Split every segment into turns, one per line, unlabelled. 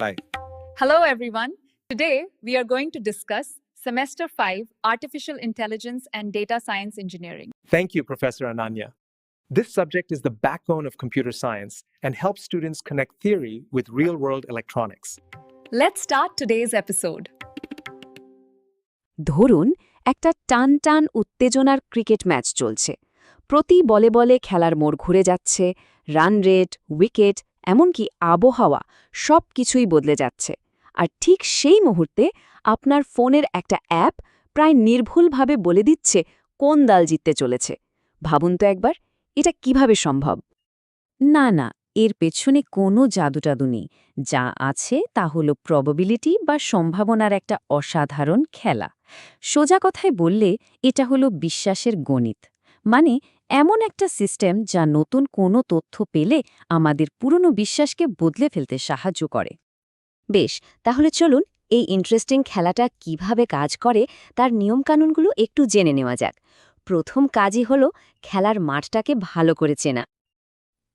Bye.
Hello, everyone. Today, we are going to discuss Semester 5 Artificial Intelligence and Data Science Engineering.
Thank you, Professor Ananya. This subject is the backbone of computer science and helps students connect theory with real world electronics.
Let's start today's episode.
ধরুন একটা টান টান উত্তেজনার cricket match চলছে প্রতি বলে বলে খেলার মোড় ঘুরে যাচ্ছে রান রেট উইকেট এমনকি আবহাওয়া সব কিছুই বদলে যাচ্ছে। আর ঠিক সেই মুহূর্তে আপনার ফোনের একটা অ্যাপ প্রায় নির্ভুলভাবে বলে দিচ্ছে কোন দল জিততে চলেছে। ভাবুন তো একবার, এটা কীভাবে সম্ভব? না না, এর পেছনে কোনো জাদুটাদু নেই। যা আছে তা হল প্রবাবিলিটি বা সম্ভাবনার একটা অসাধারণ খেলা। সোজা কথায় বললে এটা হলো বিশ্বাসের গণিত। মানে এমন একটা সিস্টেম যা নতুন কোনো তথ্য পেলে আমাদের পুরনো বিশ্বাসকে বদলে ফেলতে সাহায্য করে। বেশ, তাহলে চলুন এই ইন্টারেস্টিং খেলাটা কীভাবে কাজ করে তার নিয়মকানুনগুলো একটু জেনে নেওয়া যাক। প্রথম কাজই হল খেলার মাঠটাকে ভালো করে চেনা।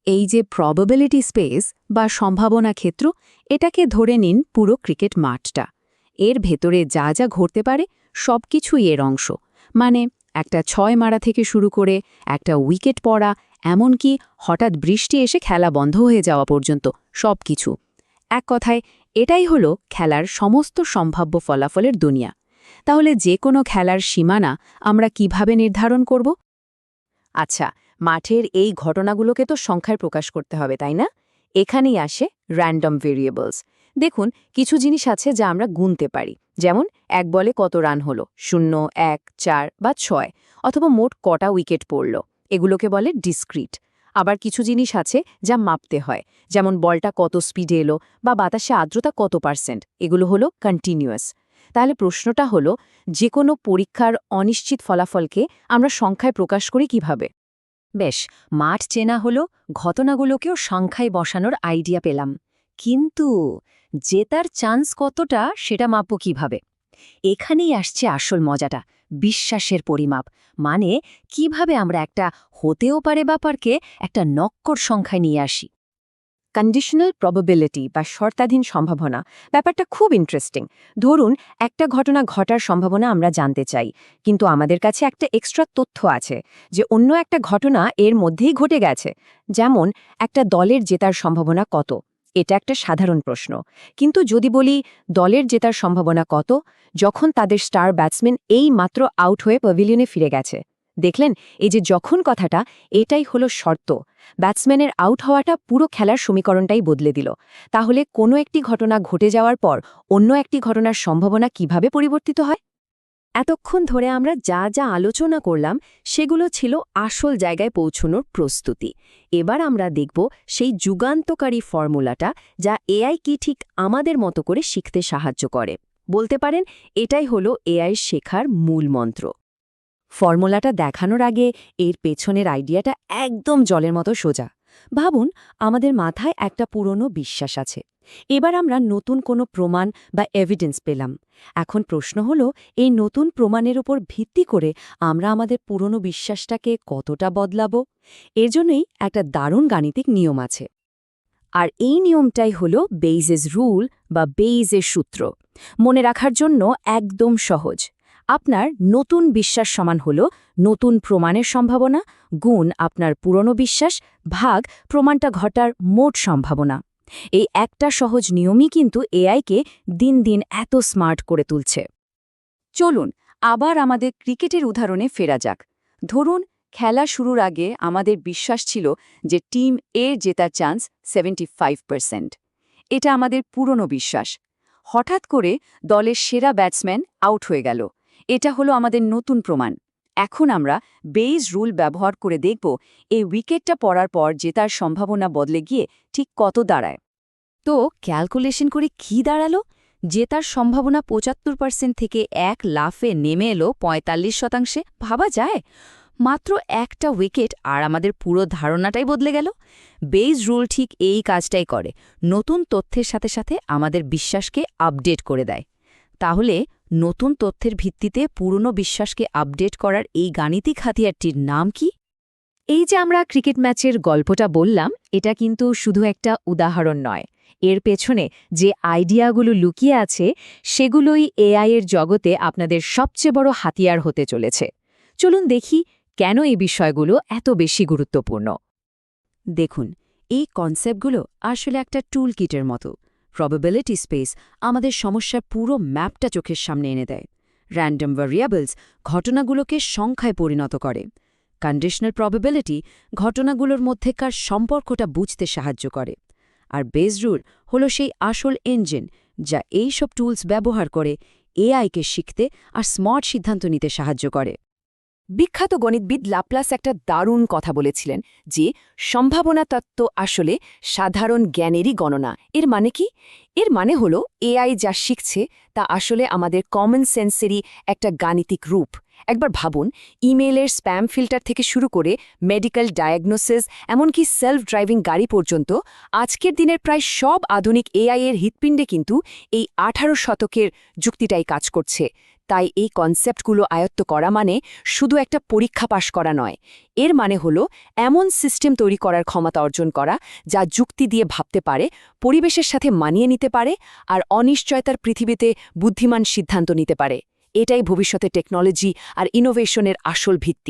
এই যে প্রবাবিলিটি স্পেস বা সম্ভাবনা ক্ষেত্র, এটাকে ধরে নিন পুরো ক্রিকেট মাঠটা। এর ভেতরে যা যা ঘটতে পারে সবকিছুই এর অংশ। মানে একটা ছয় মারা থেকে শুরু করে একটা উইকেট পড়া, এমনকি হঠাৎ বৃষ্টি এসে খেলা বন্ধ হয়ে যাওয়া পর্যন্ত সবকিছু। এক কথায়, এটাই হলো খেলার সমস্ত সম্ভাব্য ফলাফলের দুনিয়া। তাহলে যে কোনো খেলার সীমানা আমরা কীভাবে নির্ধারণ করব? আচ্ছা মাঠের এই ঘটনাগুলোকে তো সংখ্যায় প্রকাশ করতে হবে, তাই না? এখানেই আসে র্যান্ডম ভেরিয়েবলস দেখুন, কিছু জিনিস আছে যা আমরা গুনতে পারি। যেমন, এক বলে কত রান হলো? শূন্য, এক, চার বা ছয়। অথবা মোট কটা উইকেট পড়ল? এগুলোকে বলে ডিসক্রিট। আবার কিছু জিনিস আছে যা মাপতে হয়। যেমন, বলটা কত স্পিডে এলো বা বাতাসে আর্দ্রতা কত পার্সেন্ট? এগুলো হলো কন্টিনিউয়াস। তাহলে প্রশ্নটা হলো যে কোনো পরীক্ষার অনিশ্চিত ফলাফলকে আমরা সংখ্যায় প্রকাশ করি কীভাবে? বেশ, মাঠ চেনা হলো, ঘটনাগুলোকেও সংখ্যায় বসানোর আইডিয়া পেলাম। কিন্তু জেতার চান্স কতটা সেটা মাপব কীভাবে? এখানেই আসছে আসল মজাটা, বিশ্বাসের পরিমাপ। মানে কীভাবে আমরা একটা হতেও পারে ব্যাপারকে একটা নক্কর সংখ্যায় নিয়ে আসি। কন্ডিশনাল প্রবাবিলিটি বা শর্তাধীন সম্ভাবনা, ব্যাপারটা খুব ইন্টারেস্টিং ধরুন, একটা ঘটনা ঘটার সম্ভাবনা আমরা জানতে চাই, কিন্তু আমাদের কাছে একটা এক্সট্রা তথ্য আছে যে অন্য একটা ঘটনা এর মধ্যেই ঘটে গেছে। যেমন, একটা দলের জেতার সম্ভাবনা কত? এটা একটা সাধারণ প্রশ্ন। কিন্তু যদি বলি, দলের জেতার সম্ভাবনা কত? যখন তাদের স্টার ব্যাটসম্যান এই মাত্র আউট হয়ে প্যাভিলিয়নে ফিরে গেছে। দেখলেন, এই যে যখন কথাটা, এটাই হলো শর্ত। ব্যাটসম্যানের আউট হওয়াটা পুরো খেলার সমীকরণটাই বদলে দিল। তাহলে কোনো একটি ঘটনা ঘটে যাওয়ার পর অন্য একটি ঘটনার সম্ভাবনা কীভাবে পরিবর্তিত হয়? এতক্ষণ ধরে আমরা যা যা আলোচনা করলাম, সেগুলো ছিল আসল জায়গায় পৌঁছনোর প্রস্তুতি। এবার আমরা দেখব সেই যুগান্তকারী ফর্মুলাটা যা এআই কি ঠিক আমাদের মতো করে শিখতে সাহায্য করে। বলতে পারেন, এটাই হলো এআই শেখার মূল মন্ত্র। ফর্মুলাটা দেখানোর আগে এর পেছনের আইডিয়াটা একদম জলের মতো সোজা। ভাবুন, আমাদের মাথায় একটা পুরনো বিশ্বাস আছে। এবার আমরা নতুন কোনো প্রমাণ বা এভিডেন্স পেলাম। এখন প্রশ্ন হল, এই নতুন প্রমাণের উপর ভিত্তি করে আমরা আমাদের পুরনো বিশ্বাসটাকে কতটা বদলাব? এর জন্যই একটা দারুণ গাণিতিক নিয়ম আছে। আর এই নিয়মটাই হল বেইজেস রুল বা বেইজের সূত্র। মনে রাখার জন্য একদম সহজ। আপনার নতুন বিশ্বাস সমান হল নতুন প্রমাণের সম্ভাবনা গুণ আপনার পুরনো বিশ্বাস ভাগ প্রমাণটা ঘটার মোট সম্ভাবনা। এই একটা সহজ নিয়মই কিন্তু এআইকে দিন দিন এত স্মার্ট করে তুলছে। চলুন, আবার আমাদের ক্রিকেটের উদাহরণে ফেরা যাক। ধরুন, খেলা শুরুর আগে আমাদের বিশ্বাস ছিল যে টিম এর জেতার চান্স সেভেন্টি এটা আমাদের পুরনো বিশ্বাস। হঠাৎ করে দলের সেরা ব্যাটসম্যান আউট হয়ে গেল। এটা হলো আমাদের নতুন প্রমাণ। এখন আমরা বেইজ রুল ব্যবহার করে দেখব, এই উইকেটটা পড়ার পর জেতার সম্ভাবনা বদলে গিয়ে ঠিক কত দাঁড়ায়। তো ক্যালকুলেশন করে কি দাঁড়াল? জেতার সম্ভাবনা পঁচাত্তর পার্সেন্ট থেকে এক লাফে নেমে এলো পঁয়তাল্লিশ শতাংশে। ভাবা যায়? মাত্র একটা উইকেট আর আমাদের পুরো ধারণাটাই বদলে গেল। বেইজ রুল ঠিক এই কাজটাই করে। নতুন তথ্যের সাথে সাথে আমাদের বিশ্বাসকে আপডেট করে দেয়। তাহলে নতুন তথ্যের ভিত্তিতে পুরনো বিশ্বাসকে আপডেট করার এই গাণিতিক হাতিয়ারটির নাম কি? এই যে আমরা ক্রিকেট ম্যাচের গল্পটা বললাম, এটা কিন্তু শুধু একটা উদাহরণ নয়। এর পেছনে যে আইডিয়াগুলো লুকিয়ে আছে, সেগুলোই এআই এর জগতে আপনাদের সবচেয়ে বড় হাতিয়ার হতে চলেছে। চলুন দেখি কেন এই বিষয়গুলো এত বেশি গুরুত্বপূর্ণ। দেখুন, এই কনসেপ্টগুলো আসলে একটা টুল কিটের মতো। প্রবাবিলিটি স্পেস আমাদের সমস্যার পুরো ম্যাপটা চোখের সামনে এনে দেয়। র্যান্ডম ভ্যারিয়েবলস ঘটনাগুলোকে সংখ্যায় পরিণত করে। কন্ডিশনাল প্রবাবিলিটি ঘটনাগুলোর মধ্যেকার সম্পর্কটা বুঝতে সাহায্য করে। আর বেস রুল হল সেই আসল ইঞ্জিন যা এই সব টুলস ব্যবহার করে এআইকে শিখতে আর স্মার্ট সিদ্ধান্ত নিতে সাহায্য করে। বিখ্যাত গণিতবিদ লাপ্লাস একটা দারুণ কথা বলেছিলেন যে, সম্ভাবনা তত্ত্ব আসলে সাধারণ জ্ঞানেরই গণনা। এর মানে কি? এর মানে হল এআই যা শিখছে, তা আসলে আমাদের কমন সেন্সেরই একটা গাণিতিক রূপ। একবার ভাবুন, ইমেইলের স্প্যাম ফিল্টার থেকে শুরু করে মেডিকেল ডায়াগনোসিস এমনকি সেলফ ড্রাইভিং গাড়ি পর্যন্ত, আজকের দিনের প্রায় সব আধুনিক এআই এর হৃৎপিণ্ডে কিন্তু এই আঠারো শতকের যুক্তিটাই কাজ করছে। তাই এই কনসেপ্টগুলো আয়ত্ত করা মানে শুধু একটা পরীক্ষা পাশ করা নয়। এর মানে হলো এমন সিস্টেম তৈরি করার ক্ষমতা অর্জন করা যা যুক্তি দিয়ে ভাবতে পারে, পরিবেশের সাথে মানিয়ে নিতে পারে আর অনিশ্চয়তার পৃথিবীতে বুদ্ধিমান সিদ্ধান্ত নিতে পারে। এটাই ভবিষ্যতে টেকনোলজি আর ইনোভেশনের আসল ভিত্তি।